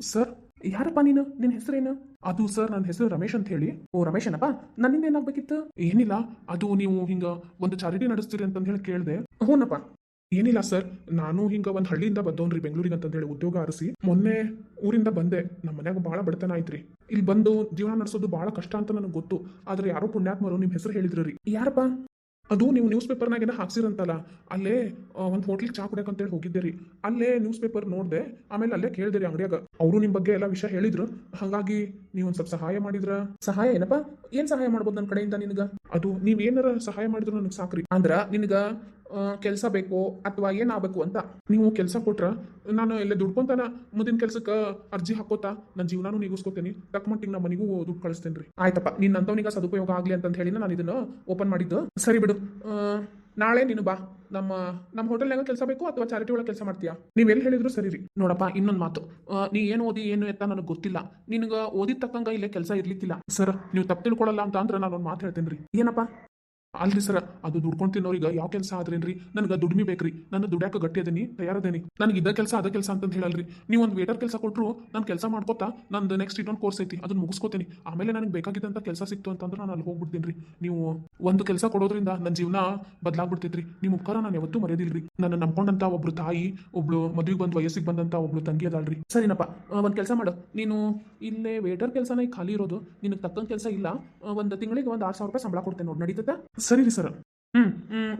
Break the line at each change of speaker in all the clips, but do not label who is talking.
Sir ಯಾರಪ್ಪ ನೀನು? ನಿನ್ನ ಹೆಸರೇನು? ಅದು ಸರ್ ನನ್ನ ಹೆಸರು ರಮೇಶ್ ಅಂತ ಹೇಳಿ. ಓ ರಮೇಶ್ ಏನಪ್ಪ ನನ್ನಿಂದ ಏನಾಗ್ಬೇಕಿತ್ತು ಏನಿಲ್ಲ. ಅದು ನೀವು ಹಿಂಗ ಒಂದು ಚಾರಿಟಿ ನಡೆಸ್ತೀರಿ ಅಂತ ಹೇಳಿ ಕೇಳಿದೆ. ಹೂನಪ್ಪ. ಏನಿಲ್ಲ ಸರ್ ನಾನು ಹಿಂಗ ಒಂದು ಹಳ್ಳಿಯಿಂದ ಬಂದವನ್ರಿ, ಬೆಂಗಳೂರಿಗೆ ಅಂತ ಹೇಳಿ ಉದ್ಯೋಗ ಆರಿಸಿ. ಮೊನ್ನೆ ಊರಿಂದ ಬಂದೆ. ನಮ್ಮ ಮನ್ಯಾಗ ಭಾಳ ಬಡತನ ಐತ್ರಿ. ಇಲ್ಲಿ ಬಂದು ಜೀವನ ನಡೆಸೋದು ಭಾಳ ಕಷ್ಟ ಅಂತ ನನಗೆ ಗೊತ್ತು. ಆದ್ರೆ ಯಾರೋ ಪುಣ್ಯಾತ್ಮರು ನಿಮ್ಮ ಹೆಸರು ಹೇಳಿದ್ರಿ ಯಾರಪ್ಪ? ಅದು ನೀವು ನ್ಯೂಸ್ ಪೇಪರ್ನಾಗೇನ ಹಾಕ್ಸಿರಂತಲ್ಲ ಅಲ್ಲೇ ಒಂದು ಹೋಟ್ಲಿಗೆ ಚಾ ಕುಡಿಯಕ್ಕೆ ಅಂತೇಳಿ ಹೋಗಿದ್ದೆ ರೀ. ಅಲ್ಲೇ ನ್ಯೂಸ್ ಪೇಪರ್ ನೋಡಿದೆ ಆಮೇಲೆ ಅಲ್ಲೇ ಕೇಳಿದೆ ರೀ ಅಂಗಡಿಯಾಗ. ಅವರು ನಿಮ್ಮ ಬಗ್ಗೆ ಎಲ್ಲ ವಿಷಯ ಹೇಳಿದ್ರು. ಹಾಗಾಗಿ ನೀವು ಒಂದು ಸ್ವಲ್ಪ ಸಹಾಯ ಮಾಡಿದ್ರ? ಸಹಾಯ ಏನಪ್ಪ? ಏನು ಸಹಾಯ ಮಾಡ್ಬೋದು ನನ್ನ ಕಡೆಯಿಂದ ನಿನಗೆ? ಅದು ನೀವು ಏನಾರ ಸಹಾಯ ಮಾಡಿದ್ರು ನನಗೆ ಸಾಕ್ರಿ. ಅಂದ್ರ ನಿನಗೆ ಕೆಲಸ ಬೇಕು ಅಥವಾ ಏನಾಗಬೇಕು ಅಂತ. ನೀವು ಕೆಲಸ ಕೊಟ್ರೆ, ನಾನು ಎಲ್ಲ ದುಡ್ಕೊಂತಾನ ಮುಂದಿನ ಕೆಲಸಕ್ಕೆ ಅರ್ಜಿ ಹಾಕೋತಾ ನನ್ನ ಜೀವನಾನು ನೀಗಿಸ್ಕೊತೀನಿ ತಕ್ಕ ಮಟ್ಟಿಗೆ ನಮ್ಮ ಮನೆಗೂ ದುಡ್ಡು ಕಳಿಸ್ತೇನೆ ರೀ. ಆಯ್ತಪ್ಪ ನಿನ್ನ ಅಂತವನಿಗ ಸದುಪಯೋಗ ಆಗಲಿ ಅಂತ ಹೇಳಿ ನಾನು ಇದನ್ನು ಓಪನ್ ಮಾಡಿದ್ದು. ಸರಿ ಬಿಡು ನಾಳೆ ನೀನು ಬಾ. ನಮ್ಮ ನಮ್ಮ ಹೋಟೆಲ್ನಾಗ ಕೆಲಸ ಬೇಕು ಅಥವಾ ಚಾರಿಟಿ ಒಳಗೆ ಕೆಲಸ ಮಾಡ್ತೀಯಾ? ನೀವು ಹೇಳಿದ್ರು ಸರಿ ರೀ. ನೋಡಪ್ಪ, ಇನ್ನೊಂದು ಮಾತು. ನೀ ಏನು ಓದಿ, ಏನು ಎತ್ತ ನನಗೆ ಗೊತ್ತಿಲ್ಲ. ನಿನಗೆ ಓದಿದ ತಕ್ಕಂಗ ಇಲ್ಲೇ ಕೆಲಸ ಇರ್ಲಿಕ್ಕಿಲ್ಲ. ಸರ್, ನೀವು ತಪ್ಪು ತಿಳ್ಕೊಳ್ಳಲ್ಲ ಅಂತ ಅಂದ್ರೆ ನಾನು ಒಂದು ಮಾತು ಹೇಳ್ತೇನೆ ರೀ ಏನಪ್ಪ? ಅಲ್ರಿ ಸರ್, ಅದು ದುಡ್ಕೊಂಡು ತಿನ್ನೋರಿಗೆ ಯಾವ ಕೆಲಸ ಆದ್ರೇನ್ರಿ? ನನಗೆ ದುಡ್ಮಿ ಬೇಕ್ರಿ. ನನ್ನ ದುಡ್ಯಾಕ ಗಟ್ಟಿ ಅದೇನಿ, ತಯಾರದೇನಿ. ನನಗೆ ಇದ್ದ ಕೆಲಸ, ಅದ ಕೆಲಸ ಅಂತ ಹೇಳಲ್ರಿ. ನೀವು ಒಂದು ವೇಟರ್ ಕೆಲಸ ಕೊಟ್ಟರು ನಾನು ಕೆಲಸ ಮಾಡ್ಕೋತಾ ನಂದು ನೆಕ್ಸ್ಟ್ ಇನ್ನೊಂದು ಕೋರ್ಸ್ ಐತಿ, ಅದನ್ನ ಮುಗಿಸ್ಕೋತೀನಿ. ಆಮೇಲೆ ನನಗೆ ಬೇಕಾಗಿದ್ದಂಥ ಕೆಲಸ ಸಿಕ್ತು ಅಂತಂದ್ರೆ ನಾನು ಅಲ್ಲಿ ಹೋಗ್ಬಿಡ್ತೀನಿ ರೀ ನೀವು ಒಂದು ಕೆಲಸ ಕೊಡೋದ್ರಿಂದ ನನ್ನ ಜೀವನ ಬದಲಾಗ್ಬಿಡ್ತೈತ್ರಿ. ನಿಮ್ಮ ಉಪಕಾರ ನಾನು ಯಾವತ್ತೂ ಮರೆಯೋದಿಲ್ರಿ ನನ್ನ ನಂಬ್ಕೊಂಡಂತ ಒಬ್ರು ತಾಯಿ, ಒಬ್ಳು ಮದುವೆಗೆ ಬಂದು, ವಯಸ್ಸಿಗೆ ಬಂದಂತ ಒಬ್ಳು ತಂಗಿ ಅದಾಳ್ರಿ. ಸರಿನಪ್ಪ ಒಂದು ಕೆಲಸ ಮಾಡು. ನೀನು ಇಲ್ಲೇ ವೇಟರ್ ಕೆಲಸನ ಖಾಲಿ ಇರೋದು, ನಿನಗೆ ತಕ್ಕಂತ ಕೆಲಸ ಇಲ್ಲ ಒಂದು ತಿಂಗಳಿಗೆ ಒಂದು ಆರು ಸಾವಿರ ರೂಪಾಯಿ ಸಂಬಳ ಕೊಡ್ತೇನೆ ನೋಡಿ ನಡೀತದ ಸರಿ ರೀ ಸರ್ ಹ್ಮ್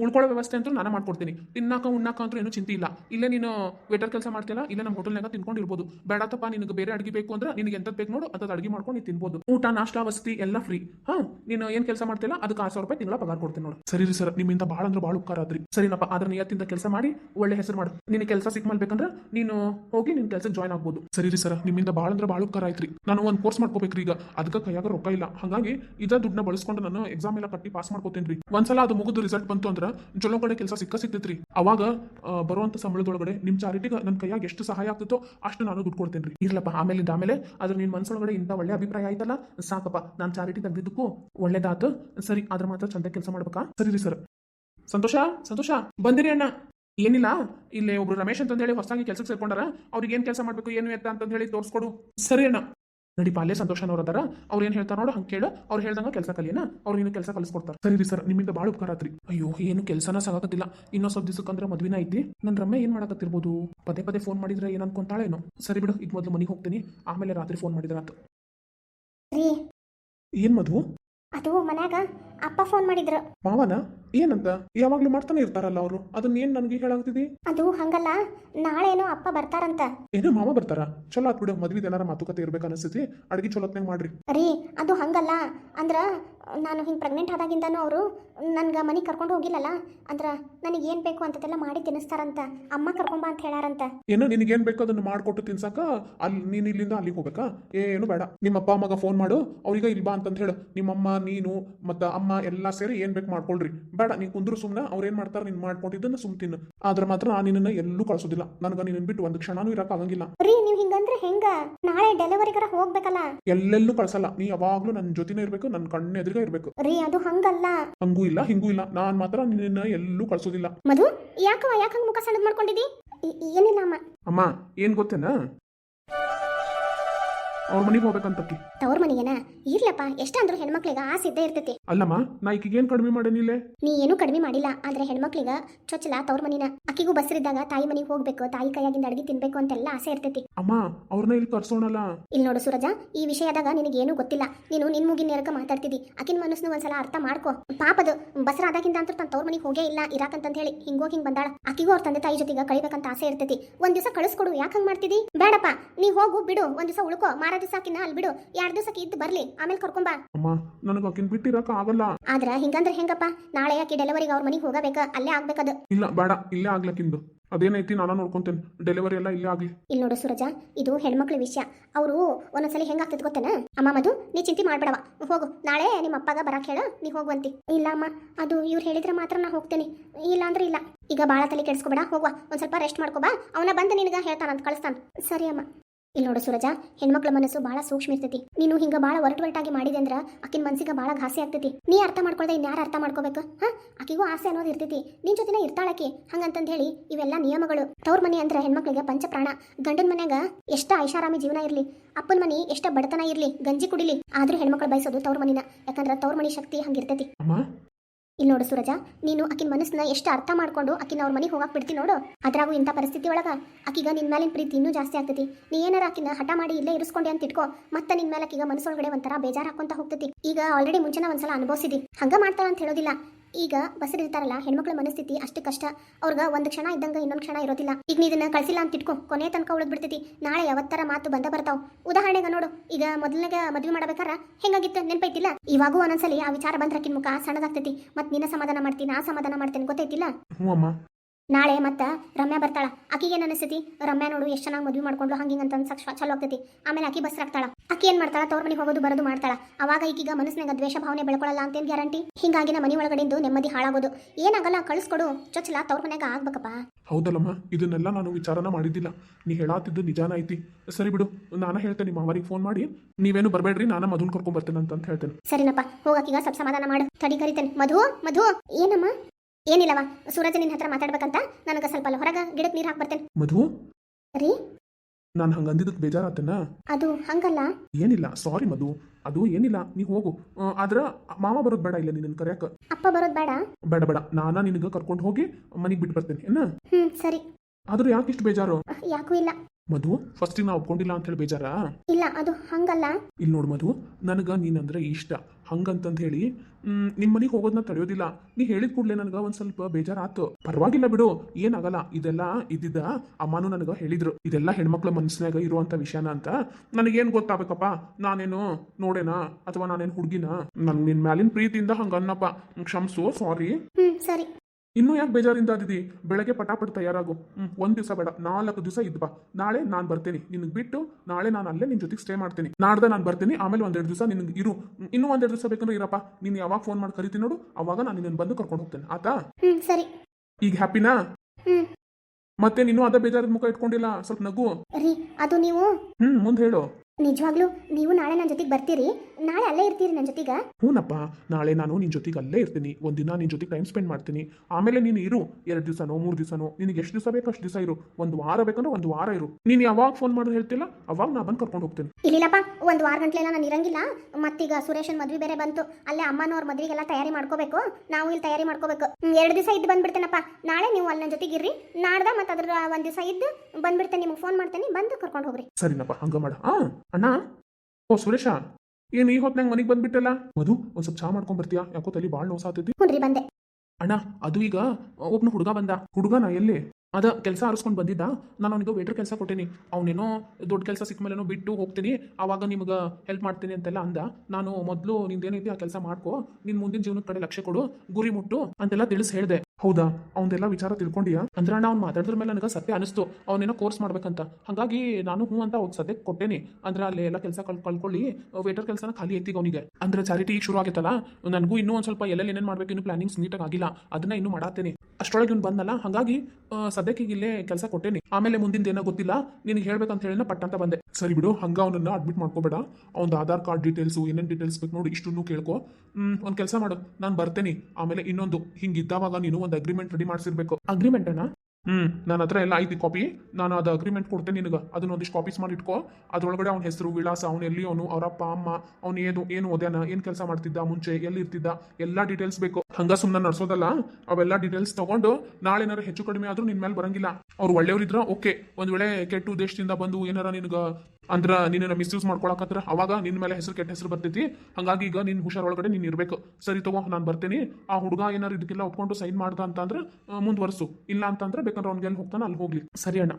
ಉಳ್ಕೊಳ್ಳೋ ವ್ಯವಸ್ಥೆ ಅಂತೂ ನಾನು ಮಾಡ್ಕೊಡ್ತೀನಿ. ತಿನ್ನಾಕ, ಉಣ್ಣಾಕ ಅಂತೂ ಏನೂ ಚಿಂತೆ ಇಲ್ಲ. ಇಲ್ಲೇ ನೀನು ವೇಟರ್ ಕೆಲಸ ಮಾಡ್ತಿಲ್ಲ ಇಲ್ಲೇ ನಮ್ಮ ಹೋಟೆಲ್ನಾಗ ತಿನ್ಕೊಂಡಿರ್ಬೋದು. ಬೇಡತ್ತಪ್ಪ ನಿನಗೆ ಬೇರೆ ಅಡುಗೆ ಬೇಕು ಅಂದ್ರೆ ನಿನಗೆ ಎಂತದ್ ಬೇಕು ನೋಡು ಅದ್ ಅಡುಗೆ ಮಾಡ್ಕೊಂಡು ನೀನು ತಿನ್ಬೋದು. ಊಟ, ನಾಷ್ಟ, ವಸತಿ ಎಲ್ಲ ಫ್ರೀ ಹಾ, ನೀನು ಏನ್ ಕೆಲಸ ಮಾಡ್ತಿಲ್ಲ ಅದಕ್ಕೆ ಆರು ಸಾವಿರ ರೂಪಾಯಿ ತಿಂಗಳ ಪಗಾರ ಕೊಡ್ತೀನಿ ನೋಡು. ಸರಿ ರೀ ಸರ್, ನಿಮ್ಮಿಂದ ಭಾಳ ಅಂದ್ರೆ ಭಾಳ ಉಪಕಾರ ಆದ್ರಿ. ಸರಿನಪ್ಪ ಅದ್ರ ನಿಯತ್ತಿಂದ ಕೆಲಸ ಮಾಡಿ, ಒಳ್ಳೆ ಹೆಸರು ಮಾಡು. ನಿನ್ನ ಕೆಲಸ ಸಿಕ್ ಮಾಡ್ಬೇಕಂದ್ರೆ ನೀನು ಹೋಗಿ ನಿನ್ನ ಕೆಲಸ ಜಾಯ್ನ್ ಆಗ್ಬೋದು. ಸರಿ ರೀ ಸರ್, ನಿಮ್ಮಿಂದ ಭಾಳ ಅಂದ್ರೆ ಭಾಳ ಉಪಕಾರ ಆಯ್ತ್ರಿ. ನಾನು ಒಂದು ಕೋರ್ಸ್ ಮಾಡ್ಕೋಬೇಕ್ರಿ ಈಗ. ಅದಕ್ಕೆ ಕೈಯಾಗ ರೊಕ್ಕ ಇಲ್ಲ. ಹಾಗಾಗಿ ಇದ ದುಡ್ಡನ್ನ ಬಳಸ್ಕೊಂಡು ನಾನು ಎಕ್ಸಾಮ್ ಎಲ್ಲ ಕಟ್ಟಿ ಪಾಸ್ ಮಾಡ್ಕೋತೀನಿ ರೀ ಒಂದ್ಸಲ ಅದು ಮುಗಿದು ರಿಸಲ್ಟ್ ಬಂತು ಅಂದ್ರೆ ಚಲೋ ಕಡೆ ಕೆಲಸ ಸಿಕ್ಕ ಸಿಕ್ತೈತ್ರಿ ಅವಾಗ ಬರುವಂತ ಸಂಬಳದೊಳಗಡೆ ನಿಮ್ಮ ಚಾರಿಟಿಗೆ ನನ್ನ ಕೈಯಾಗ ಎಷ್ಟು ಸಹಾಯ ಆಗ್ತೈತೋ ಅಷ್ಟು ನಾನು ದುಡ್ಡು ಕೊಡ್ತೇನೆ ರೀ ಇರ್ಲಪ್ಪ, ಆಮೇಲಿಂದ ಆಮೇಲೆ ಅದ್ರ ನಿನ್ನ ಮನಸ್ಸೊಳಗಡೆ ಇಂಥ ಒಳ್ಳೆ ಅಭಿಪ್ರಾಯ ಆಯ್ತಲ್ಲ, ಸಾಕಪ್ಪ, ನಾನು ಚಾರಿಟಿ ತೆಗೆದಿದ್ದಕ್ಕೂ ಒಳ್ಳೇದಾತು. ಸರಿ ಅದ್ರ ಮಾತ್ರ ಚಂದ ಕೆಲಸ ಮಾಡ್ಬೇಕಾ? ಸರಿ ರೀ ಸರ್. ಸಂತೋಷ? ಸಂತೋಷ? ಬಂದಿರಿ ಅಣ್ಣ. ಏನಿಲ್ಲ, ಇಲ್ಲಿ ಒಬ್ರು ರಮೇಶ್ ಅಂತ ಹೇಳಿ ಹೊಸದಾಗಿ ಕೆಲಸಕ್ಕೆ ಸೇರ್ಕೊಂಡಾರ ಅವ್ರಿಗೆ ಏನ್ ಕೆಲಸ ಮಾಡ್ಬೇಕು, ಏನು ಎತ್ತ ಅಂತ ಹೇಳಿ ತೋರಿಸ್ಕೊಡು. ಸರಿ ಅಣ್ಣ. ನಡಿ ಪಾಲೆ ಸಂತೋಷನವ್ರು ಅದಾರ. ಅವ್ರು ಏನ್ ಹೇಳ್ತಾರ ನೋಡು ಹಂಗೆ ಕೇಳು. ಅವ್ರು ಹೇಳ್ದಂಗ ಕೆಲಸ ಕಲಿಯನ. ಅವ್ರು ಏನು ಕೆಲಸ ಕಲಿಸ್ಕೊಡ್ತಾರೆ. ಸರಿ ರೀ ಸರ್ ನಿಮ್ಮಿಂದ ಭಾಳ ಉಪಕಾರ ಆತ್ರಿ. ಅಯ್ಯೋ ಏನು ಕೆಲಸನ ಸಾಗಕತ್ತಿಲ್ಲ ಇನ್ನೊಂದು ಸ್ವಲ್ಪ ದಿವಸಕ್ಕಂದ್ರೆ ಮದ್ವಿನ ಐತಿ. ನನ್ನ ರಮ್ಯ ಏನ್ ಮಾಡಕತ್ತಿರ್ಬೋದು? ಪದೇ ಪದೇ ಫೋನ್ ಮಾಡಿದ್ರೆ ಏನ್ ಅನ್ಕೊಂತಾಳೇನೋ ಸರಿ ಬಿಡು ಈಗ ಮೊದಲು ಮನೆಗೆ ಹೋಗ್ತೀನಿ. ಆಮೇಲೆ ರಾತ್ರಿ ಫೋನ್ ಮಾಡಿದ್ರಾತು
ರೀ.
ಏನ್ ಮಧು?
ಅದು ಮನ್ಯಾಗ ಅಪ್ಪ ಫೋನ್ ಮಾಡಿದ್ರು.
ಮಾವನ? ಏನಂತ? ಯಾವಾಗ್ಲೂ ಮಾಡ್ತಾನೆ ಇರ್ತಾರಲ್ಲ ಅವರು. ಅದನ್ನ ಏನ್ ನನ್ಗೆ ಹೇಳಾಗ್ತಿದಿ?
ಅದು ಹಂಗಲ್ಲ. ನಾಳೆನೋ ಅಪ್ಪ ಬರ್ತಾರಂತ.
ಏನೋ ಮಾವ ಬರ್ತಾರ? ಚಲೋ ಆತ್ ಬಿಡು. ಮದ್ವಿದ ಏನಾರ ಮಾತುಕತೆ ಇರ್ಬೇಕು ಅನಿಸ್ತೈತಿ ಅಡ್ಗಿ ಚಲೋತ್ನಾಗ ಮಾಡ್ರಿ.
ರೀ ಅದು ಹಂಗಲ್ಲ. ಅಂದ್ರ ನಾನು ಹಿಂಗೆ ಪ್ರೆಗ್ನೆಂಟ್ ಆದಾಗಿಂದನೂ ಅವರು ನನ್ಗೆ ಮನೆಗೆ ಕರ್ಕೊಂಡು ಹೋಗಿಲ್ಲಲ್ಲ ಅಂದ್ರ ನನಗೆ ಏನು ಬೇಕು ಅಂತದೆಲ್ಲ ಮಾಡಿ ತಿನ್ನಿಸ್ತಾರಂತ ಅಮ್ಮ ಕರ್ಕೊಂಬ ಅಂತ ಹೇಳಾರಂತ.
ಏನೋ ನಿನಗೇನು ಬೇಕು ಅದನ್ನ ಮಾಡಿಕೊಟ್ಟು ತಿನ್ಸಾಕ? ಅಲ್ಲಿ ನೀನು ಇಲ್ಲಿಂದ ಅಲ್ಲಿಗೆ ಹೋಗ್ಬೇಕಾ? ಏನು ಬೇಡ. ನಿಮ್ಮ ಅಪ್ಪ ಅಮ್ಮಗ ಫೋನ್ ಮಾಡು. ಅವ್ರಿಗೆ ಇಲ್ಲಿ ಬಾ ಅಂತಂತ ಹೇಳು. ನಿಮ್ಮಮ್ಮ ನೀನು ಮತ್ತ ಅಮ್ಮ ಎಲ್ಲ ಸೇರಿ ಏನ್ ಬೇಕು ಮಾಡ್ಕೊಳ್ರಿ. ಬೇಡ ನೀ ಕುಂದ್ರು ಸುಮ್ನ ಅವ್ರು ಏನ್ ಮಾಡ್ತಾರ ನೀನ್ ಮಾಡ್ಕೊಂಡಿದ್ದನ್ನ ಸುಮ್ ತಿನ್ನು. ಆದ್ರೆ ಮಾತ್ರ ನಾನು ನಿನ್ನ ಎಲ್ಲೂ ಕಳಿಸೋದಿಲ್ಲ. ನನಗೆ ನಿನ್ನ ಬಿಟ್ಟು ಒಂದು ಕ್ಷಣನೂ ಇರಕ್ಕೆ ಆಗಂಗಿಲ್ಲ.
ರೀ ನೀವು ಹಿಂಗಂದ್ರೆ ಹೆಂಗ? ನಾಳೆ ಡೆಲಿವರಿಗರ ಹೋಗ್ಬೇಕಲ್ಲ.
ಎಲ್ಲೆಲ್ಲೂ ಕಳ್ಸಲ್ಲ. ನೀ ಯಾವಾಗ್ಲೂ ನನ್ನ ಜೊತೆನೇ ಇರ್ಬೇಕು. ನನ್ನ ಕಣ್ಣ ಎದುರಿಗೆ ಇರ್ಬೇಕು.
ರೀ ಅದು ಹಂಗಲ್ಲ.
ಹಂಗೂ ಇಲ್ಲ ಹಿಂಗೂ ಇಲ್ಲ. ನಾನ್ ಮಾತ್ರ ನಿನ್ನ ಎಲ್ಲೂ ಕಳ್ಸೋದಿಲ್ಲ.
ಮಧು ಯಾಕವ ಯಾಕ ಹಂಗ ಮುಖ ಸಣ್ಣದ್ ಮಾಡ್ಕೊಂಡಿದಿ? ಈ- ಏನಿಲ್ಲ ಅಮ್ಮ.
ಅಮ್ಮ ಏನ್ ಗೊತ್ತೇನ? ಅವ್ರ ಮನೆಗೆ ಹೋಗ್ಬೇಕಂತಕ್ಕಿ.
ತವ್ರ ಮನೆಗೆನ? ಇರ್ಲಪ್ಪ ಎಷ್ಟಂದ್ರು ಹೆಣ್ಮಕ್ಳಿಗೆ ಆಸೆ ಇದ್ದೇ ಇರ್ತೈತಿ.
ಅಲ್ಲಮ್ಮ ನಾ ಈಕಿಗೇನ್ ಕಡಿಮೆ ಮಾಡೇನಿಲ್ಲ
ನೀ ಏನು ಕಡಿಮೆ ಮಾಡಿಲ್ಲ ಆದ್ರೆ ಹೆಣ್ಮಕ್ಳಿಗ ಚೊಚ್ಚಲ ತವ್ರ ಮನಿನ. ಅಕ್ಕಿಗೂ ಬಸ್ರಿದ್ದಾಗ ತಾಯಿ ಮನೆಗೆ ಹೋಗ್ಬೇಕು ತಾಯಿ ಕೈಯಾಗಿಂದ ಅಡಿಗೆ ತಿನ್ಬೇಕು ಅಂತೆಲ್ಲ ಆಸೆ ಇರ್ತೈತಿ.
ಅಮ್ಮ ಅವ್ರನ್ನ ಇಲ್ಲಿ ಕರ್ಸೋಣಲ್ಲ?
ಇಲ್ಲಿ ನೋಡು ಸೂರಜ ಈ ವಿಷಯದಾಗ ನಿನಗೇನು ಗೊತ್ತಿಲ್ಲ. ನೀನು ನಿನ್ ಮುಗಿನ ನೇರಕ ಮಾತಾಡ್ತಿದ್ದಿ ಆಕಿನ ಮನಸ್ಸನ್ನ ಒಂದ್ಸಲ ಅರ್ಥ ಮಾಡ್ಕೋ. ಪಾಪದು ಬಸರಾದಾಗಿಂದ ಅಂತ ತನ್ನ ತವ್ರ ಮನೆಗೆ ಹೋಗೇ ಇಲ್ಲ ಇರಾಕಂತ ಹೇಳಿ ಹಿಂಗೋಗಿ ಹಿಂಗ್ ಬಂದಾಳ. ಅಕ್ಕಿಗೂ ಅವ್ರ ತಂದೆ ತಾಯಿ ಜೊತೆಗೆ ಕಳಿಬೇಕಂತ ಆಸೆ ಇರ್ತೈತಿ. ಒಂದ್ ದಿವಸ ಕಳಿಸ್ಕೊಡು ಯಾಕೆ ಹಂಗ್ ಮಾಡ್ತಿದಿ? ಬೇಡಪ್ಪ ನೀ ಹೋಗು ಬಿಡು ಒಂದ್ ದಿವಸ ಉಳ್ಕೋ ಮಾರ ದಿವಸ ಸಾಕಿನ ಅಲ್ಲಿ ಬಿಡು ಎರಡ್ ದಿವಸಕ್ಕೆ ಇದ್ದು ಬರ್ಲಿ ಆಮೇಲೆ ಕರ್ಕೊಂಬಾ
ಅಮ್ಮ ನನಗೆ ಅಕ್ಕಿನ ಬಿಟ್ಟಿರಕ ಆಗಲ್ಲ.
ಆದ್ರ ಹಿಂಗಂದ್ರೆ ಹೆಂಗಪ್ಪ? ನಾಳೆ ಆಕಿ ಡೆಲಿವರಿಗೆ ಅವ್ರ ಮನೆಗೆ ಹೋಗಬೇಕ ಅಲ್ಲೇ ಆಗ್ಬೇಕದು.
ಇಲ್ಲ ಬೇಡ ಇಲ್ಲೇ ಆಗ್ಲಕ್ಕಿಂದು ಅದೇನೈತಿ ನಾನು ನೋಡ್ಕೊಂತೇನೆ. ಡೆಲಿವರಿ ಎಲ್ಲ ಇಲ್ಲೇ ಆಗ್ಲಿ.
ಇಲ್ಲಿ ನೋಡು ಸೂರಜ ಇದು ಹೆಣ್ಮಕ್ಳ ವಿಷಯ. ಅವರು ಒಂದೊಂದ್ಸಲಿ ಹೆಂಗಾಗ್ತದೆ ಗೊತ್ತೇನ? ಅಮ್ಮ ಮಧು ನೀ ಚಿಂತೆ ಮಾಡ್ಬೇಡವ. ಹೋಗು ನಾಳೆ ನಿಮ್ಮ ಅಪ್ಪಗ ಬರಕ್ ಹೇಳು ನೀ ಹೋಗುವಂತಿ. ಇಲ್ಲ ಅಮ್ಮ ಅದು ಇವ್ರು ಹೇಳಿದ್ರೆ ಮಾತ್ರ ನಾ ಹೋಗ್ತೇನೆ. ಇಲ್ಲ ಅಂದ್ರೆ ಇಲ್ಲ. ಈಗ ಬಾಳ ತಲೆ ಕೆಡಿಸ್ಕೊಬೇಡ ಹೋಗುವ ಒಂದ್ ಸ್ವಲ್ಪ ರೆಸ್ಟ್ ಮಾಡ್ಕೋಬಾ ಅವನ ಬಂದು ನಿನಗ ಹೇಳ್ತಾನಂತ ಕಳಿಸ್ತಾನ. ಸರಿ ಅಮ್ಮ. ಇಲ್ಲಿ ನೋಡು ಸುರಜ, ಹೆಣ್ಮಕ್ಳ ಮನಸ್ಸು ಬಹಳ ಸೂಕ್ಷ್ಮ ಇರ್ತೈತಿ. ನೀನು ಹಿಂಗ ಬಹಳ ಒರಟು ಒರಟಾಗಿ ಮಾಡಿದೆ ಅಂದ್ರ ಆಕಿನ ಮನ್ಸಿಗೆ ಬಹಳ ಘಾಸಿ ಆಗ್ತೈತಿ. ನೀ ಅರ್ಥ ಮಾಡ್ಕೊಳ್ದೆ ಇನ್ಯಾರು ಅರ್ಥ ಮಾಡ್ಕೋಬೇಕು? ಹಾ? ಆಕಿಗೂ ಆಸೆ ಅನ್ನೋದು ಇರ್ತೈತಿ. ನಿನ್ ಜೊತೆನ ಇರ್ತಾಳಕಿ. ಹಂಗಂತಂದ್ ಹೇಳಿ ಇವೆಲ್ಲ ನಿಯಮಗಳು. ತವ್ರ ಮನೆ ಅಂದ್ರೆ ಹೆಣ್ಮಕ್ಳಿಗೆ ಪಂಚಪ್ರಾಣ. ಗಂಡನ ಮನ್ಯಾಗ ಎಷ್ಟ ಐಷಾರಾಮಿ ಜೀವನ ಇರ್ಲಿ. ಅಪ್ಪನ ಮನಿ ಎಷ್ಟ ಬಡತನ ಇರ್ಲಿ. ಗಂಜಿ ಕುಡಿಲಿ. ಆದ್ರೂ ಹೆಣ್ಮಕ್ಳು ಬಯಸೋದು ತವ್ರ ಮನಿನ. ಯಾಕಂದ್ರ ತವ್ರ ಮನಿ ಶಕ್ತಿ ಹಂಗಿರ್ತೈತಿ. ಇಲ್ಲಿ ನೋಡು ಸೂರಜ, ನೀನು ಆಕಿನ ಮನಸ್ಸನ್ನ ಎಷ್ಟು ಅರ್ಥ ಮಾಡ್ಕೊಂಡು ಆಕಿನ ಅವ್ರ ಮನೆಗೆ ಹೋಗಕ್ ಬಿಡ್ತಿ ನೋಡು. ಅದ್ರಾಗೂ ಇಂಥ ಪರಿಸ್ಥಿತಿ ಒಳಗ ಆಕಿಗ ನಿನ್ ಮೇಲಿನ ಪ್ರೀತಿ ಇನ್ನೂ ಜಾಸ್ತಿ ಆಗ್ತೈತಿ. ನೀ ಏನಾರ ಆಕಿನ ಹಠ ಮಾಡಿ ಇಲ್ಲೇ ಇರಿಸ್ಕೊಂಡೆ ಅಂತ ಇಟ್ಕೋ, ಮತ್ತೆ ನಿನ್ ಮೇಲೆ ಆಕಿಗ ಮನಸ್ಸೊಳಗಡೆ ಒಂಥರ ಬೇಜಾರು ಹಾಕೊಂತ ಹೋಗ್ತೈತಿ. ಈಗ ಆಲ್ರೆಡಿ ಮುಂಚೆನ ಒಂದ್ಸಲ ಅನುಭವಿಸಿದಿ. ಹಂಗ ಮಾಡ್ತಾಳ ಅಂತ ಹೇಳೋದಿಲ್ಲ. ಈಗ ಬಸರಿರ್ತಾರಲ್ಲ ಹೆಣ್ಮಕ್ಳ ಮನಸ್ಥಿತಿ ಅಷ್ಟು ಕಷ್ಟ. ಅವ್ರಿಗೆ ಒಂದು ಕ್ಷಣ ಇದ್ದಂಗ ಇನ್ನೊಂದು ಕ್ಷಣ ಇರೋದಿಲ್ಲ. ಈಗ ನೀ ಇದನ್ನ ಕಳ್ಸಿಲ್ಲ ಅಂತ ಇಟ್ಕೊ. ಕೊನೆ ತನಕ ಉಳಿದ್ ಬಿಡ್ತೈತಿ. ನಾಳೆ ಯಾವತ್ತರ ಮಾತು ಬಂದ ಬರ್ತಾವ. ಉದಾಹರಣೆಗೆ ನೋಡು, ಈಗ ಮೊದಲನೇ ಮದ್ವೆ ಮಾಡಬೇಕಾರ ಹೆಂಗಾಗಿತ್ತು ನೆನಪೈತಿಲ್ಲ? ಇವಾಗೂ ಒಂದೊಂದ್ಸಲಿ ಆ ವಿಚಾರ ಬಂದ್ರಕಿನ್ ಮುಖ ಸಣ್ಣದಾಗ್ತೈತಿ. ಮತ್ ನೀನ ಸಮಾಧಾನ ಮಾಡ್ತೀನಿ ನಾ ಸಮಾಧಾನ ಮಾಡ್ತೇನೆ ಗೊತ್ತೈತಿಲ್ಲ?
ಹ್ಞೂ ಅಮ್ಮ
ನಾಳೆ ಮತ್ತೆ ರಮ್ಯಾ ಬರ್ತಾಳ. ಆಕಿಗೆ ಏನ್ ಅನಿಸ್ತೈತಿ? ರಮ್ಯಾ ನೋಡು ಎಷ್ಟು ಚೆನ್ನಾಗಿ ಮದ್ವೆ ಮಾಡ್ಕೊಂಡು ಹಂಗಿಂಗ್ ಅಂತ ಅನ್ಸಕ್ ಚಲೋ ಆಗ್ತೈತಿ. ಆಮೇಲೆ ಆಕಿ ಬಸ್ರಾಗ್ತಾಳ ಆಕಿ ಏನ್ ಮಾಡ್ತಾಳ? ತವ್ರ ಮನೆಗೆ ಹೋಗೋದು ಬರೋದು ಮಾಡ್ತಾಳ. ಅವಾಗ ಈಗೀಗ ಮನಸ್ಸಿನಾಗ ದ್ವೇಷ ಭಾವನೆ ಬೆಳ್ಕೊಳ್ಳಲ್ಲ ಅಂತೇನು ಗ್ಯಾರಂಟಿ? ಹಿಂಗಾಗಿ ನಮ್ಮ ಮನೆ ಒಳಗಡೆಂದು ನೆಮ್ಮದಿ ಹಾಳಾಗೋದು. ಏನಾಗಲ್ಲ ಕಳಿಸ್ಕೊಡು. ಚೊಚ್ಚಲ ತವ್ರ ಮನ್ಯಾಗ ಆಗ್ಬೇಕಪ್ಪ.
ಹೌದಲ್ಲಮ್ಮ ಇದನ್ನೆಲ್ಲ ನಾನು ವಿಚಾರನ ಮಾಡಿದ್ದಿಲ್ಲ. ನೀ ಹೇಳಾತಿದ್ದು ನಿಜಾನ ಐತಿ. ಸರಿ ಬಿಡು ನಾನು ಹೇಳ್ತೇನೆ ನಿಮ್ಮ ಅವರಿಗೆ ಫೋನ್ ಮಾಡಿ. ನೀವೇನು ಬರಬೇಡ್ರಿ ನಾನು ಮಧುನ್ ಕರ್ಕೊಂಡ್ ಬರ್ತೇನೆ ಅಂತ ಹೇಳ್ತೇನೆ.
ಸರಿನಪ್ಪ ಹೋಗಕ್ಕೀಗ ಸ್ವಲ್ಪ ಸಮಾಧಾನ ಮಾಡು. ತಡಿ ಕರಿತೇನೆ. ಮಧು ಮಧು. ಏನಮ್ಮ? ಏನಿಲ್ಲವ ಸೂರಜ್ ನಿನ್ನ ಹತ್ರ ಮಾತಾಡ್ಬೇಕಂತ ನನಗೆ ಸ್ವಲ್ಪ ಅಲ್ಲಿ ಹೊರಗ ಗಿಡಕ್ಕೆ ನೀರು ಹಾಕಿ ಬರ್ತೇನೆ.
ಮಧು?
ರೀ?
ನಾನು ಹಂಗೆ ಅಂದಿದ್ದಕ್ಕೆ ಬೇಜಾರಾತನ?
ಅದು ಹಂಗಲ್ಲ.
ಏನಿಲ್ಲ ಸಾರಿ ಮಧು ಅದು ಏನಿಲ್ಲ ನೀ ಹೋಗು. ಆ, ಆದ್ರ ಮಾವ ಬರೋದ್ ಬೇಡ ಇಲ್ಲ ನಿನ್ನ ಕರೆಯಕ.
ಅಪ್ಪ ಬರೋದು ಬೇಡ?
ಬೇಡ ಬೇಡ ನಾನ ನಿನಗೆ ಕರ್ಕೊಂಡು ಹೋಗಿ ಮನೆಗೆ ಬಿಟ್ಟು ಬರ್ತೇನೆ ಏನ?
ಹ್ಮ್ ಸರಿ.
ಆದ್ರೂ ಯಾಕೆ ಇಷ್ಟು ಬೇಜಾರು?
ಯಾಕೂ ಇಲ್ಲ.
ಮಧು ಫಸ್ಟ್ ನಾ ಒಪ್ಕೊಂಡಿಲ್ಲ ಅಂತ ಹೇಳಿ ಬೇಜಾರಾ?
ಇಲ್ಲ ಅದು ಹಂಗಲ್ಲ.
ಇಲ್ಲಿ ನೋಡು ಮಧು ನನಗೆ ನೀನಂದ್ರೆ ಇಷ್ಟ. ಹಂಗಂತಂದು ಹೇಳಿ ನಿಮ್ಮ ಮನೆಗೆ ಹೋಗೋದನ್ನ ತಡೆಯೋದಿಲ್ಲ. ನೀ ಹೇಳಿದ ಕೂಡಲೇ ನನಗೆ ಒಂದು ಸ್ವಲ್ಪ ಬೇಜಾರಾತು. ಪರವಾಗಿಲ್ಲ ಬಿಡು. ಏನಾಗಲ್ಲ. ಇದೆಲ್ಲ ಇದ್ದಿದ್ದ ಅಮ್ಮಾನು ನನಗೆ ಹೇಳಿದ್ರು. ಇದೆಲ್ಲ ಹೆಣ್ಮಕ್ಳ ಮನಸ್ಸಿನಾಗ ಇರುವಂಥ ವಿಷಯನ ಅಂತ. ನನಗೇನು ಗೊತ್ತಾಗಬೇಕಪ್ಪ? ನಾನೇನು ನೋಡೇನಾ? ಅಥವಾ ನಾನೇನು ಹುಡುಗಿನ? ನನ್ ನಿನ್ನ ಮ್ಯಾಲಿನ ಪ್ರೀತಿಯಿಂದ ಹಂಗೆ ಅನ್ನಪ್ಪ ಕ್ಷಮಸು ಸಾರಿ
ಸರಿ.
ಇನ್ನೂ ಯಾಕೆ ಬೇಜಾರಿಂದ ಅದಿದಿ? ಬೆಳಗ್ಗೆ ಪಟಾಪಟ್ ತಯಾರಾಗು. ಹ್ಞೂ ಒಂದು ದಿವಸ ಬೇಡ ನಾಲ್ಕು ದಿವಸ ಇದ್ ಬಾ. ನಾಳೆ ನಾನು ಬರ್ತೀನಿ. ನಿನಗೆ ಬಿಟ್ಟು ನಾಳೆ ನಾನು ಅಲ್ಲೇ ನಿನ್ನ ಜೊತೆಗೆ ಸ್ಟೇ ಮಾಡ್ತೀನಿ. ನಾಡ್ದ ನಾನು ಬರ್ತೀನಿ ಆಮೇಲೆ ಒಂದೆರಡು ದಿವಸ ನಿನಗೆ ಇರು. ಹ್ಮ್, ಇನ್ನೂ ಒಂದೆರಡು ದಿವಸ ಬೇಕಂದ್ರೆ ಇರಪ್ಪ. ನೀನು ಯಾವಾಗ ಫೋನ್ ಮಾಡಿ ಕರಿತೀನಿ ನೋಡು ಅವಾಗ ನಾನು ನಿನ್ನ ಬಂದು ಕರ್ಕೊಂಡು ಹೋಗ್ತೇನೆ. ಆತಾ?
ಹ್ಮ್ ಸರಿ.
ಈಗ ಹ್ಯಾಪಿನಾ
ಹ್ಮ್.
ಮತ್ತೆ ನೀನು ಅದ ಬೇಜಾರದ ಮುಖ ಇಟ್ಕೊಂಡಿಲ್ಲ? ಸ್ವಲ್ಪ ನಗು.
ರೀ ಅದು ನೀವು?
ಹ್ಮ್ ಮುಂದೆ ಹೇಳು.
ನಿಜವಾಗ್ಲೂ ನೀವು ನಾಳೆ ನನ್ನ ಜೊತೆಗೆ ಬರ್ತೀರಿ? ನಾಳೆ ಅಲ್ಲೇ ಇರ್ತೀರಿ ನನ್ನ ಜೊತೆಗೆ?
ಹ್ಞೂನಪ್ಪ ನಾಳೆ ನಾನು ನಿನ್ನ ಜೊತೆಗೆ ಅಲ್ಲೇ ಇರ್ತೀನಿ. ಒಂದಿನ ನಿನ್ನ ಜೊತೆಗೆ ಟೈಮ್ ಸ್ಪೆಂಡ್ ಮಾಡ್ತೀನಿ. ಆಮೇಲೆ ನೀನು ಇರು. ಎರಡು ದಿವಸನೋ ಮೂರು ದಿವಸನೋ ನಿನಗೆ ಎಷ್ಟು ದಿವಸ ಬೇಕು ಅಷ್ಟು ದಿವಸ ಇರು. ಒಂದು ವಾರ ಬೇಕಂದ್ರೆ ಒಂದು ವಾರ ಇರು. ನೀನು ಯಾವಾಗ ಫೋನ್ ಮಾಡೋದು ಹೇಳ್ತಿಲ್ಲ ಅವಾಗ ನಾ ಬಂದು ಕರ್ಕೊಂಡು ಹೋಗ್ತೀನಿ.
ಇಲ್ಲಿಲ್ಲಪ್ಪ ಒಂದು ವಾರ ಗಂಟ್ಲೆಲ್ಲ ನಾನು ಇರಂಗಿಲ್ಲ. ಮತ್ತೀಗ ಸುರೇಶನ್ ಮದ್ವೆ ಬೇರೆ ಬಂತು. ಅಲ್ಲೇ ಅಮ್ಮನವ್ರ ಮದ್ವೆಗೆಲ್ಲ ತಯಾರಿ ಮಾಡ್ಕೋಬೇಕು. ನಾವು ಇಲ್ಲಿ ತಯಾರಿ ಮಾಡ್ಕೋಬೇಕು. ಎರಡು ದಿವಸ ಇದ್ದು ಬಂದ್ಬಿಡ್ತೇನಪ್ಪ. ನಾಳೆ ನೀವು ಅಲ್ಲಿ ನನ್ನ ಜೊತೆಗೆ ಇರ್ರಿ. ನಾಡ್ದ ಮತ್ತೆ ಅದ್ರ ಒಂದು ದಿವಸ ಇದ್ದು ಬಂದ್ಬಿಡ್ತೇನೆ ನಿಮ್ಗೆ ಫೋನ್ ಮಾಡ್ತೇನೆ ಬಂದು ಕರ್ಕೊಂಡು ಹೋಗ್ರಿ.
ಸರಿನಪ್ಪ ಹಂಗ ಮಾಡ. ಆ. ಅಣ್ಣ? ಓ ಸುರೇಶ ಏನ್ ಈ ಹೊತ್ನಾಗ ಮನೆಗೆ ಬಂದ್ಬಿಟ್ಟಲ್ಲ? ಮಧು ಒಂದ್ ಸ್ವಲ್ಪ ಚಾ ಮಾಡ್ಕೊಂಡ್ ಬರ್ತೀಯಾ? ಯಾಕೋ ತಲೆ ಬಾಳ್ ನೋಸಾತೈತಿ
ಹ್ಞೂ ರೀ ಬಂದೆ.
ಅಣ್ಣ ಅದು ಈಗ ಒಬ್ನ ಹುಡುಗ ಬಂದ. ಹುಡುಗನ ಎಲ್ಲಿ? ಅದ ಕೆಲಸ ಆರಿಸ್ಕೊಂಡು ಬಂದಿದ್ದ. ನಾನು ಅವನಿಗೆ ವೇಟರ್ ಕೆಲಸ ಕೊಟ್ಟೇನಿ. ಅವನೇನೋ ದೊಡ್ಡ ಕೆಲಸ ಸಿಕ್ಕ ಮೇಲೇನೋ ಬಿಟ್ಟು ಹೋಗ್ತೀನಿ. ಆವಾಗ ನಿಮ್ಗೆ ಹೆಲ್ಪ್ ಮಾಡ್ತೀನಿ ಅಂತೆಲ್ಲ ಅಂದ. ನಾನು ಮೊದಲು ನಿಂದೇನೈತಿ ಆ ಕೆಲಸ ಮಾಡ್ಕೋ. ನಿನ್ ಮುಂದಿನ ಜೀವನದ ಕಡೆ ಲಕ್ಷ್ಯ ಕೊಡು. ಗುರಿ ಮುಟ್ಟು ಅಂತೆಲ್ಲ ತಿಳಿಸಿ ಹೇಳ್ದೆ. ಹೌದಾ? ಅವನ್ದೆಲ್ಲ ವಿಚಾರ ತಿಳ್ಕೊಂಡಿಯಾ? ಅಂದ್ರೆ ಅವ್ನು ಮಾತಾಡಿದ್ರ ಮೇಲೆ ನನಗೆ ಸತ್ಯ ಅನಿಸ್ತು. ಅವನೇನೋ ಕೋರ್ಸ್ ಮಾಡ್ಬೇಕಂತ. ಹಾಗಾಗಿ ನಾನು ಹ್ಞೂ ಅಂತ ಅವ್ಗೆ ಸದ್ಯಕ್ಕೆ ಕೊಟ್ಟೇನಿ. ಅಂದ್ರೆ ಅಲ್ಲಿ ಎಲ್ಲ ಕೆಲಸ ಕಳ್, ಕಳ್ಕೊಳ್ಳಿ. ವೇಟರ್ ಕೆಲಸನ ಖಾಲಿ ಐತಿ ಅವನಿಗೆ. ಅಂದ್ರೆ ಚಾರಿಟಿ ಈಗ ಶುರು ಆಗೈತಲ್ಲ? ನನಗೂ ಇನ್ನೂ ಒಂದು ಸ್ವಲ್ಪ ಎಲ್ಲೆಲ್ಲಿ ಏನೇನು ಮಾಡ್ಬೇಕು ಇನ್ನೂ ಪ್ಲಾನಿಂಗ್ಸ್ ನೀಟಾಗಿ ಆಗಿಲ್ಲ. ಅದನ್ನ ಇನ್ನೂ ಮಾಡಾತೇನೆ ಅಷ್ಟೊಳಗೆ ಇವ್ನು ಬಂದಲ್ಲ ಹಾಗಾಗಿ ಸದ್ಯಕ್ಕೆ ಈಗ ಇಲ್ಲೇ ಕೆಲಸ ಕೊಟ್ಟೇನಿ. ಆಮೇಲೆ ಮುಂದಿನ ಏನೋ ಗೊತ್ತಿಲ್ಲ. ನಿನಗೆ ಹೇಳ್ಬೇಕಂತ ಹೇಳಿನ ಪಟ್ ಅಂತ ಬಂದೆ. ಸರಿ ಬಿಡು, ಹಂಗ ಅವನನ್ನ ಅಡ್ಮಿಟ್ ಮಾಡ್ಕೋಬೇಡ. ಅವ್ನ ಆಧಾರ್ ಕಾರ್ಡ್ ಡೀಟೇಲ್ಸ್ ಏನೇನು ಡೀಟೇಲ್ಸ್ ಬೇಕು ನೋಡಿ ಇಷ್ಟನ್ನು ಕೇಳ್ಕೊ. ಒಂದು ಕೆಲಸ ಮಾಡು. ನಾನು ಬರ್ತೇನೆ. ಆಮೇಲೆ ಇನ್ನೊಂದು. ಹಿಂಗಿದ್ದಾವಾಗ ನೀನು ಒಂದು ಅಗ್ರಿಮೆಂಟ್ ರೆಡಿ ಮಾಡಿಸಿರ್ಬೇಕು. ಅಗ್ರಿಮೆಂಟ್ ಅಣ್ಣ ಹ್ಮ್ ನನ್ನ ಹತ್ರ ಎಲ್ಲ ಐತಿ ಕಾಪಿ ನಾನು ಅದು ಅಗ್ರಿಮೆಂಟ್ ಕೊಡ್ತೇನೆ ನಿನಗೆ. ಅದನ್ನ ಒಂದಿಷ್ಟು ಕಾಪೀಸ್ ಮಾಡಿ ಇಟ್ಕೋ ಅದ್ರೊಳಗಡೆ ಅವ್ನ ಹೆಸರು, ವಿಳಾಸ, ಅವ್ನು ಎಲ್ಲಿ ಅವನು, ಅವ್ರ ಅಮ್ಮ, ಅವ್ನು ಏನು ಏನು ಓದ್ಯಾನ, ಏನು ಕೆಲಸ ಮಾಡ್ತಿದ್ದ, ಮುಂಚೆ ಎಲ್ಲಿ ಇರ್ತಿದ್ದ, ಎಲ್ಲಾ ಡೀಟೇಲ್ಸ್ ಬೇಕು. ಹಂಗ ಸುಮ್ಮನೆ ನಡ್ಸೋದಲ್ಲ, ಅವೆಲ್ಲ ಡೀಟೇಲ್ಸ್ ತಗೊಂಡು ನಾಳೆ ಏನಾರು ಹೆಚ್ಚು ಕಡಿಮೆ ಆದ್ರೂ ನಿನ್ ಮೇಲೆ ಬರಂಗಿಲ್ಲ. ಅವ್ರು ಒಳ್ಳೆಯವ್ರಿದ್ರ ಓಕೆ ಒಂದ್ ವೇಳೆ ಕೆಟ್ಟು ಉದ್ದೇಶದಿಂದ ಬಂದು ಏನಾರ ನಿನ್ಗ ಅಂದ್ರ ನಿನ್ನ ಮಿಸ್ಯೂಸ್ ಮಾಡ್ಕೊಳಕತ್ರ ಅವಾಗ ನಿನ್ನ ಮೇಲೆ ಹೆಸರು ಕೆಟ್ಟ ಹೆಸರು ಬರ್ತೈತಿ. ಹಂಗಾಗಿ ಈಗ ನಿನ್ನ ಹುಷಾರ್ ಒಳಗಡೆ ನೀನು ಇರಬೇಕು. ಸರಿ ತಗೋ, ನಾನು ಬರ್ತೀನಿ. ಆ ಹುಡುಗ ಏನಾರು ಇದಕ್ಕೆಲ್ಲ ಒಪ್ಕೊಂಡು ಸೈನ್ ಮಾಡ್ದ ಅಂತಂದ್ರೆ ಮುಂದುವರ್ಸು. ಇಲ್ಲ ಅಂತಂದ್ರೆ ಬೇಕಂದ್ರೆ ಅವ್ನಿಗೆ ಎಲ್ಲಿ ಹೋಗ್ತಾನೆ ಅಲ್ಲಿ ಹೋಗ್ಲಿ. ಸರಿ ಅಣ್ಣ.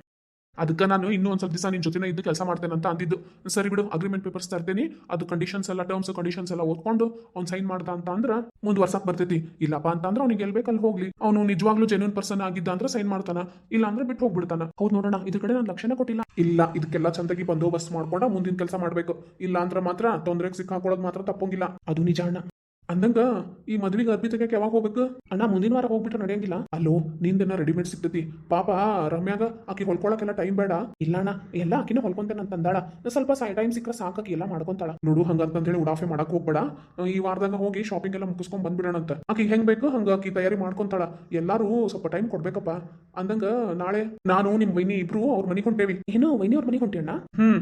ಅದಕ್ಕೆ ನಾನು ಇನ್ನೂ ಒಂದು ಸ್ವಲ್ಪ ದಿವಸ ನಿನ್ನ ಜೊತೆನೇ ಇದ್ದು ಕೆಲಸ ಮಾಡ್ತೇನೆ ಅಂತ ಅಂದಿದ್ದು. ಸರಿ ಬಿಡು ಅಗ್ರಿಮೆಂಟ್ ಪೇಪರ್ಸ್ ತರ್ತೇನೆ. ಅದು ಕಂಡೀಷನ್ಸ್ ಎಲ್ಲ ಟರ್ಮ್ಸ್ ಕಂಡೀಷನ್ಸ್ ಎಲ್ಲ ಓದ್ಕೊಂಡು ಅವ್ನು ಸೈನ್ ಮಾಡ್ದ ಅಂತ ಅಂದ್ರೆ ವರ್ಷಕ್ಕೆ ಬರ್ತೈತಿ. ಇಲ್ಲಪ್ಪ ಅಂತಂದ್ರೆ ಅವ್ನಿಗೆ ಗೆಲ್ಬೇಕು ಅಲ್ಲಿ ಹೋಗ್ಲಿ. ಅವನು ನಿಜವಾಗ್ಲೂ ಜೆನ್ಯೂನ್ ಪರ್ಸನ್ ಆಗಿದ್ದ ಅಂದ್ರೆ ಸೈನ್ ಮಾಡ್ತಾನ. ಇಲ್ಲ ಅಂದ್ರೆ ಬಿಟ್ಟು ಹೋಗ್ಬಿಡ್ತಾನ. ಹೌದು ನೋಡೋಣ, ಇದ್ರ ಕಡೆ ನಾನು ಲಕ್ಷಣ ಕೊಟ್ಟಿಲ್ಲ. ಇಲ್ಲ, ಇದಕ್ಕೆಲ್ಲ ಚಂದಾಗಿ ಬಂದೋಬಸ್ತ್ ಮಾಡ್ಕೊಂಡ ಮುಂದಿನ ಕೆಲಸ ಮಾಡ್ಬೇಕು. ಇಲ್ಲ ಅಂದ್ರೆ ಮಾತ್ರ ತೊಂದರೆಗೆ ಸಿಕ್ಕಾಕೊಳ್ಳೋದು ಮಾತ್ರ ತಪ್ಪಂಗಿಲ್ಲ. ಅದು ನಿಜ ಅಣ್ಣ. ಅಂದಂಗ ಈ ಮದ್ವಿಗೆ ಅರ್ಬಿ ತೆಗಿಯಕ್ಕೆ ಯಾವಾಗ ಹೋಗ್ಬೇಕು? ಅಣ್ಣ, ಮುಂದಿನ ವಾರ ಹೋಗ್ಬಿಟ್ರೆ ನಡೆಯಂಗಿಲ್ಲ. ಅಲ್ಲೋ ನಿಂದ ರೆಡಿಮೇಡ್ ಸಿಗ್ತೈತಿ. ಪಾಪ, ರಮ್ಯಾಗ ಆಕಿ ಹೊಲ್ಕೊಳಕೆಲ್ಲ ಟೈಮ್ ಬೇಡ. ಇಲ್ಲ ಅಣ್ಣ, ಎಲ್ಲ ಆಕಿನ ಹೊಲ್ಕೊಂತೇನೆ ಅಂತ ಅಂದಾಳ. ಸ್ವಲ್ಪ ಸೈ ಟೈಮ್ ಸಿಕ್ಕರೆ ಸಾಕಾಕಿ ಎಲ್ಲ ಮಾಡ್ಕೊಂತಾಳ. ನೋಡು ಹಂಗಂತ ಹೇಳಿ ಉಡಾಫೆ ಮಾಡಕ್ ಹೋಗ್ಬೇಡ. ಈ ವಾರದಾಗ ಹೋಗಿ ಶಾಪಿಂಗ್ ಎಲ್ಲ ಮುಗಿಸ್ಕೊಂಡ್ ಬಂದ್ಬಿಡೋಣ ಅಂತ. ಆಕಿ ಹೆಂಗ್ ಬೇಕು? ಹಂಗ ಆಕಿ ತಯಾರಿ ಮಾಡ್ಕೊಂತಾಳ. ಎಲ್ಲಾರು ಸ್ವಲ್ಪ ಟೈಮ್ ಕೊಡ್ಬೇಕಪ್ಪ. ಅಂದಂಗ ನಾಳೆ ನಾನು, ನಿಮ್ ವೈನಿ ಇಬ್ರು ಅವ್ರ ಮನಿಗೆ ಹೊಂಟೇವಿ. ಏನೋ ವೈನಿ ಅವ್ರ ಮನಿ ಹೊಂಟಿ ಅಣ್ಣ ಹ್ಮ್.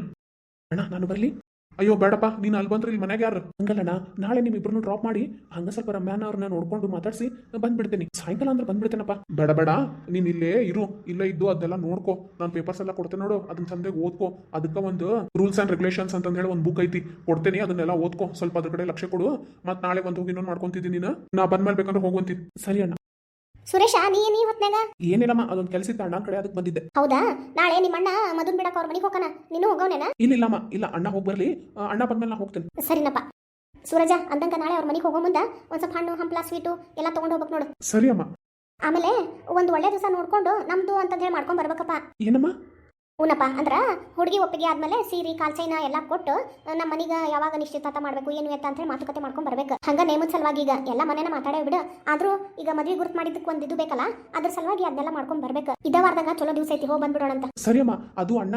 ಅಣ್ಣ, ನಾನು ಬರ್ಲಿ. ಅಯ್ಯೋ, ಬೇಡಪ್ಪ, ನೀನು ಅಲ್ಲಿ ಬಂದ್ರೆ ಇಲ್ಲಿ ಮನೆಗೆ ಯಾರು? ಹಂಗಲ್ಲಣ್ಣ ನಾಳೆ ನಿಮ್ ಇಬ್ರನ್ನ ಡ್ರಾಪ್ ಮಾಡಿ ಹಂಗ ಸ್ವಲ್ಪ ರಮ್ಯಾನ ಅವ್ರನ್ನ ನೋಡ್ಕೊಂಡು ಮಾತಾಡ್ಸಿ ಬಂದ್ಬಿಡ್ತೀನಿ. ಸಾಯಂಕಾಲ ಅಂದ್ರೆ ಬಂದ್ಬಿಡ್ತೇನಪ್ಪ. ಬೇಡ ಬೇಡ, ನೀನ್ ಇಲ್ಲೇ ಇರು, ಇಲ್ಲೇ ಇದ್ದು ಅದೆಲ್ಲ ನೋಡ್ಕೋ. ನಾನು ಪೇಪರ್ಸ್ ಎಲ್ಲ ಕೊಡ್ತೇನೆ ನೋಡು ಅದನ್ನ ಚಂದಾಗಿ ಓದ್ಕೋ. ಅದಕ್ಕೆ ಒಂದು ರೂಲ್ಸ್ ಅಂಡ್ ರೆಗ್ಯುಲೇಷನ್ಸ್ ಅಂತ ಹೇಳಿ ಒಂದು ಬುಕ್ ಐತಿ, ಕೊಡ್ತೇನೆ, ಅದನ್ನೆಲ್ಲ ಓದ್ಕೋ. ಸ್ವಲ್ಪ ಅದ್ರ ಕಡೆ ಲಕ್ಷ್ಯ ಕೊಡು ಮತ್ತೆ ನಾಳೆ ಬಂದು ಹೋಗಿ ಇನ್ನೊಂದು ಮಾಡ್ಕೊಂತಿದ್ದೀನಿ ನೀನು. ನಾ ಬಂದ್ಮೇಲೆ ಬೇಕಂದ್ರೆ ಹೋಗುವಂತಿ. ಸರಿ ಅಣ್ಣ.
ಸುರೇಶ ನೀ ನೀ ಹೊತ್ನಾಗ
ಏನಿಲ್ಲಮ್ಮ ಅದೊಂದು ಕೆಲಸ ಇತ್ತು ಅಣ್ಣ ಕಡೆ ಅದಕ್ಕೆ ಬಂದಿದ್ದೆ.
ಹೌದಾ? ನಾಳೆ ನಿಮ್ಮ ಅಣ್ಣ ಮದುನ್ ಬಿಡಕ ಅವ್ರ ಮನೆಗೆ ಹೋಗೋಣ. ನೀನು ಹೋಗೋನೇನ
ಇಲ್ಲ ಇಲ್ಲಮ್ಮ ಇಲ್ಲ ಅಣ್ಣ ಹೋಗಿ ಬರಲಿ. ಅಣ್ಣ ಬಂದ್ಮೇಲೆ ನಾ ಹೋಗ್ತೇನೆ.
ಸರಿನಪ್ಪ. ಸೂರಜ ಅಂದಂಗ ನಾಳೆ ಅವ್ರ ಮನೆಗೆ ಹೋಗೋ ಮುಂದೆ ಒಂದ್ ಸ್ವಲ್ಪ ಹಣ್ಣು ಹಂಪ್ಲಾ ಸ್ವೀಟು ಎಲ್ಲ ತಗೊಂಡು ಹೋಗ್ಬೇಕು ನೋಡು.
ಸರಿ ಅಮ್ಮ
ಆಮೇಲೆ ಒಂದು ಒಳ್ಳೆ ದಿವಸ ನೋಡ್ಕೊಂಡು ನಮ್ದು ಅಂತ ಹೇಳಿ ಮಾಡ್ಕೊಂಡ್ ಬರ್ಬೇಕಪ್ಪ.
ಏನಮ್ಮ?
ಹೂನಪ್ಪ ಅಂದ್ರೆ ಹುಡುಗಿ ಒಪ್ಪಿಗೆ ಆದ್ಮೇಲೆ ಸೀರೆ ಕಾಲ್ಚೈನ ಎಲ್ಲ ಕೊಟ್ಟು ನಮ್ಮ ಮನೆಗೆ ಯಾವಾಗ ನಿಶ್ಚಿತಾರ್ಥ ಮಾಡಬೇಕು ಏನು ಅಂತ ಅಂತೇಳಿ ಮಾತುಕತೆ ಮಾಡ್ಕೊಂಡ್ ಬರ್ಬೇಕು. ಹಂಗ ನೇಮದ ಸಲುವಾಗಿ ಈಗ ಎಲ್ಲ ಮನೇನ ಮಾತಾಡೇ ಬಿಡು. ಆದ್ರೂ ಈಗ ಮದ್ವೆ ಗುರುತು ಮಾಡಿದ್ದಕ್ಕೆ ಒಂದು ಇದು ಬೇಕಲ್ಲ ಅದ್ರ ಸಲುವಾಗಿ ಅದನ್ನೆಲ್ಲ ಮಾಡ್ಕೊಂಡ್ ಬರ್ಬೇಕು. ಇದ ವಾರದಾಗ ಚಲೋ ದಿವಸ ಐತಿ ಹೋಗಿ ಬಂದ್ಬಿಡೋಣ ಅಂತ.
ಸರಿ ಅಮ್ಮ ಅದು ಅಣ್ಣ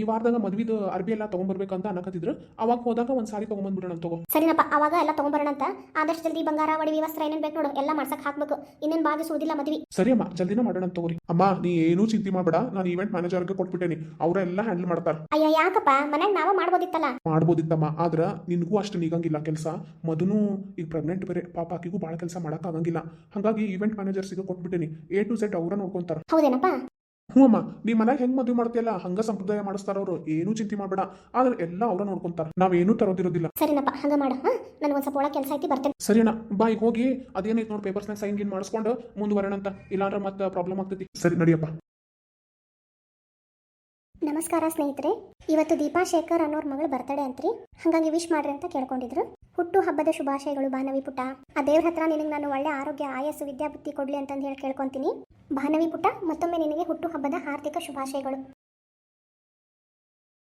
ಈ ವಾರದಾಗ ಮದ್ವಿದು ಅರ್ಬಿ ಎಲ್ಲ ಅಂತ ಅನ್ನಕತ್ತಿದ್ರು ಅವಾಗ ಹೋದಾಗ ಒಂದ್ ಸಾರಿ ತಗೊಂಡ್ಬಂದ್ಬಿಡೋಣ ತಗೋ.
ಸರಿನಪ್ಪ ಅವಾಗ ಎಲ್ಲ ತೊಗೊಂಡ್ಬರೋಣ ಅಂತ. ಆದಷ್ಟು ಜಲ್ದಿ ಬಂಗಾರ ಒಡವಿ ವಸ್ತ್ರ ಏನೇನ್ ಬೇಕು ನೋಡು ಎಲ್ಲ ಮಾಡ್ಸಕ್ ಹಾಕ್ಬೇಕು. ಇನ್ನೇನು ಬಾಗಿ ಮದುವೆ. ಮದ್ವಿ
ಸರಿ ಅಮ್ಮ ಜಲ್ದಿನ ಮಾಡೋಣ ತಗೋರಿ. ಅಮ್ಮ ನೀ ಏನೂ ಚಿಂತೆ ಮಾಡಬೇಡ. ನಾನು ಈವೆಂಟ್ ಮ್ಯಾನೇಜರ್ಗೆ ಕೊಟ್ಬಿಟ್ಟೇನಿ ಅವರೆಲ್ಲ ಹ್ಯಾಂಡಲ್ ಮಾಡ್ತಾರೆ.
ಅಯ್ಯೋ ಯಾಕಪ್ಪ? ಮನ್ಯಾಗ ನಾವ ಮಾಡ್ಬೋದಿತ್ತಲ್ಲ?
ಮಾಡ್ಬೋದಿತ್ತಮ್ಮ. ಆದ್ರ ನಿನಗೂ ಅಷ್ಟು ನೀಗಂಗಿಲ್ಲ ಕೆಲಸ. ಮಧುನು ಈಗ ಪ್ರೆಗ್ನೆಂಟ್ ಬೇರೆ ಪಾಪ ಆಕಿಗೂ ಬಹಳ ಕೆಲಸ ಆಗಂಗಿಲ್ಲ. ಹಾಗಾಗಿ ಈವೆಂಟ್ ಮ್ಯಾನೇಜರ್ಸಿಗೆ ಕೊಟ್ಬಿಟ್ಟೇನಿ. ಎ ಟು ಸೆಟ್ ಅವರ ನೋಡ್ಕೊಂತಾರ.
ಹೌದೇನಪ್ಪ?
ಹ್ಞೂ ಅಮ್ಮ. ನೀ ಮನ್ಯಾಗ ಹೆಂಗ್ ಮದುವೆ ಮಾಡ್ತೀಯಲ್ಲ? ಹಂಗ ಸಂಪ್ರದಾಯ ಮಾಡಿಸ್ತಾರ ಅವರು. ಏನೂ ಚಿಂತೆ ಮಾಡಬೇಡ. ಆದ್ರೆ ಎಲ್ಲ ಅವ್ರ ನೋಡ್ಕೊಂತಾರ. ನಾವೇನೂ ತರೋದಿರೋದಿಲ್ಲ.
ಸರಿನಪ್ಪ. ಹಂಗ ಮಾಡ ನನಗೆ ಒಂದ್ ಸ್ವಲ್ಪ ಒಳಗೆ ಕೆಲಸ ಐತಿ ಬರ್ತೇನೆ.
ಸರಿಯಣ ಅಣ್ಣ ಬಾ ಈಗ ಹೋಗಿ ಅದೇನೈತೆ ನೋಡಿ ಪೇಪರ್ಸ್ನಾಗ ಸೈನ್ ಗಿನ್ ಮಾಡಿಸ್ಕೊಂಡು ಮುಂದುವರೋಣ ಅಂತ. ಇಲ್ಲಾಂದ್ರೆ ಮತ್ತೆ ಪ್ರಾಬ್ಲಮ್ ಆಗ್ತೈತಿ. ಸರಿ ನಡಿಯಪ್ಪ.
ನಮಸ್ಕಾರ ಸ್ನೇಹಿತರೆ. ಇವತ್ತು ದೀಪಾ ಶೇಖರ್ ಅನ್ನೋರ್ ಮಗಳ ಬರ್ತಡೇ ಅಂತ್ರಿ. ಹಾಗಾಗಿ ವಿಶ್ ಮಾಡ್ರಿ ಅಂತ ಕೇಳ್ಕೊಂಡಿದ್ರು. ಹುಟ್ಟು ಹಬ್ಬದ ಶುಭಾಶಯಗಳು ಭಾನವಿ ಪುಟ. ಆ ದೇವ್ರ ಹತ್ರ ನಿನಗೆ ನಾನು ಒಳ್ಳೆ ಆರೋಗ್ಯ, ಆಯಸ್ಸು, ವಿದ್ಯಾಬುದ್ಧಿ ಕೊಡ್ಲಿ ಅಂತಂದು ಹೇಳಿ ಕೇಳ್ಕೊಂತೀನಿ. ಭಾನವಿ ಪುಟ, ಮತ್ತೊಮ್ಮೆ ನಿನಗೆ ಹುಟ್ಟು ಹಬ್ಬದ ಆರ್ಥಿಕ ಶುಭಾಶಯಗಳು.